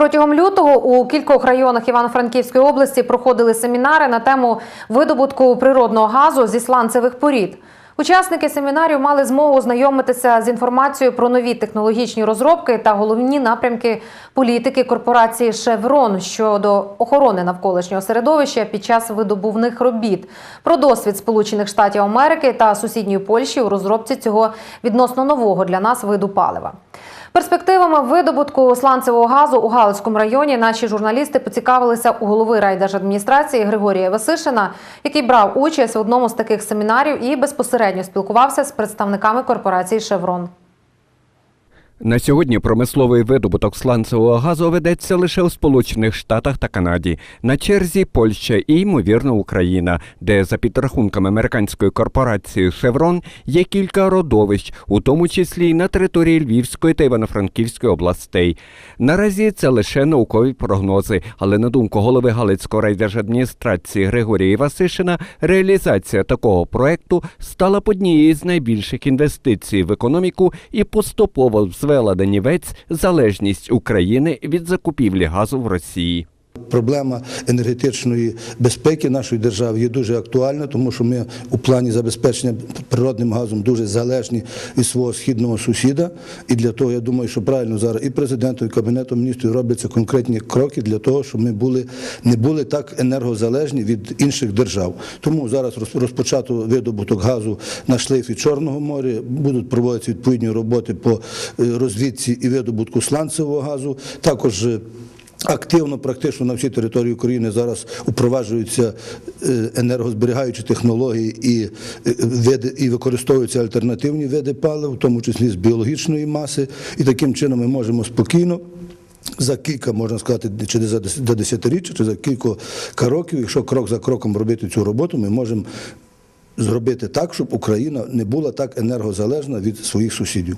Протягом лютого у кількох районах Івано-Франківської області проходили семінари на тему видобутку природного газу зі сланцевих порід. Учасники семінарів мали змогу ознайомитися з інформацією про нові технологічні розробки та головні напрямки політики корпорації Шеврон щодо охорони навколишнього середовища під час видобувних робіт, про досвід Сполучених Штатів Америки та сусідньої Польщі у розробці цього відносно нового для нас виду палива. Перспективами видобутку сланцевого газу у Галицькому районі наші журналісти поцікавилися у голови райдержадміністрації Григорія Васишина, який брав участь в одному з таких семінарів і безпосередньо спілкувався з представниками корпорації Шеврон. На сьогодні промисловий видобуток сланцевого газу ведеться лише у Сполучених Штатах та Канаді. На черзі Польща і, ймовірно, Україна, де за підрахунками американської корпорації Шеврон є кілька родовищ, у тому числі й на території Львівської та Івано-Франківської областей. Наразі це лише наукові прогнози, але на думку голови Галицької райдержадміністрації Григорія Васишина, реалізація такого проекту стала однією з найбільших інвестицій в економіку і поступово звела до нівець залежність України від закупівлі газу в Росії. Проблема енергетичної безпеки нашої держави є дуже актуальна, тому що ми у плані забезпечення природним газом дуже залежні від свого східного сусіда. І для того я думаю, що правильно зараз і президентом, і кабінетом міністрів робляться конкретні кроки для того, щоб ми були не були так енергозалежні від інших держав. Тому зараз роз- розпочато видобуток газу на шлейфі Чорного моря. Будуть проводитися відповідні роботи по е, розвідці і видобутку сланцевого газу. Також е, Активно, практично на всій території України зараз упроваджуються е, енергозберігаючі технології і е, види і використовуються альтернативні види палив, в тому числі з біологічної маси. І таким чином ми можемо спокійно. За кілька, можна сказати, чи за за десятиріччя, чи за кілька років, якщо крок за кроком робити цю роботу, ми можемо зробити так, щоб Україна не була так енергозалежна від своїх сусідів.